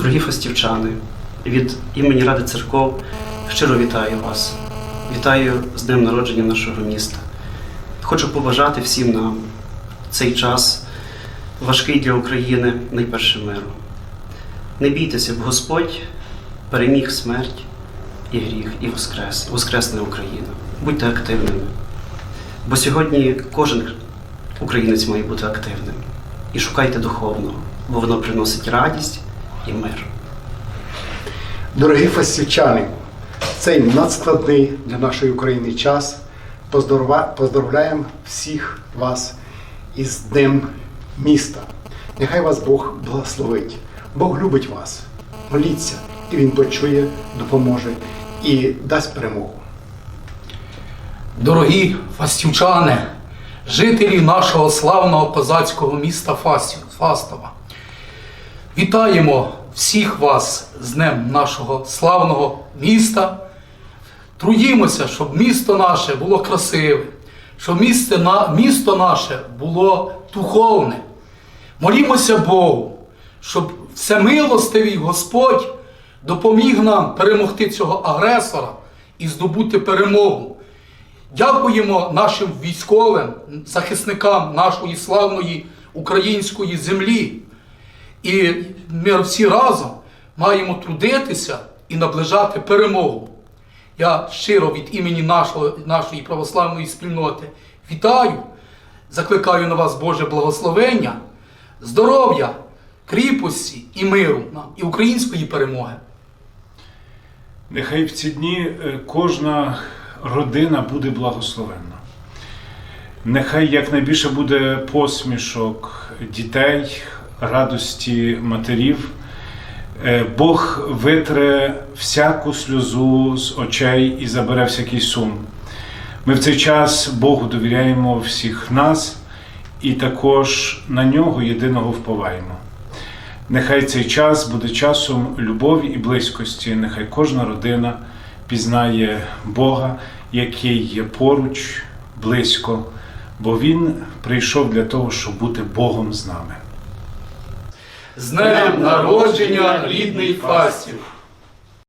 Дорогі фастівчани, від імені Ради церков щиро вітаю вас. Вітаю з днем народження нашого міста. Хочу побажати всім нам цей час важкий для України найперше миру. Не бійтеся, бо Господь переміг смерть і гріх, і воскрес, воскресне Україна. Будьте активними. Бо сьогодні кожен українець має бути активним. І шукайте духовного, бо воно приносить радість і мир. Дорогі фастівчани, цей надскладний для нашої України час поздорова- поздоровляємо всіх вас із Днем міста. Нехай вас Бог благословить. Бог любить вас. Моліться, і Він почує, допоможе і дасть перемогу. Дорогі фастівчани, жителі нашого славного козацького міста Фастова. Вітаємо всіх вас з Днем нашого славного міста. Трудімося, щоб місто наше було красиве, щоб місто наше було духовне. Молімося Богу, щоб всемилостивий Господь допоміг нам перемогти цього агресора і здобути перемогу. Дякуємо нашим військовим, захисникам нашої славної української землі. І ми всі разом маємо трудитися і наближати перемогу. Я щиро від імені нашого, нашої православної спільноти вітаю, закликаю на вас Боже благословення, здоров'я, кріпості і миру і української перемоги. Нехай в ці дні е, кожна родина буде благословенна. Нехай якнайбільше буде посмішок дітей, радості матерів. Е, Бог витре всяку сльозу з очей і забере всякий сум. Ми в цей час Богу довіряємо всіх нас і також на нього єдиного вповаємо. Нехай цей час буде часом любові і близькості. Нехай кожна родина пізнає Бога, який є поруч, близько, бо Він прийшов для того, щоб бути Богом з нами. З днем народження рідний Фастів!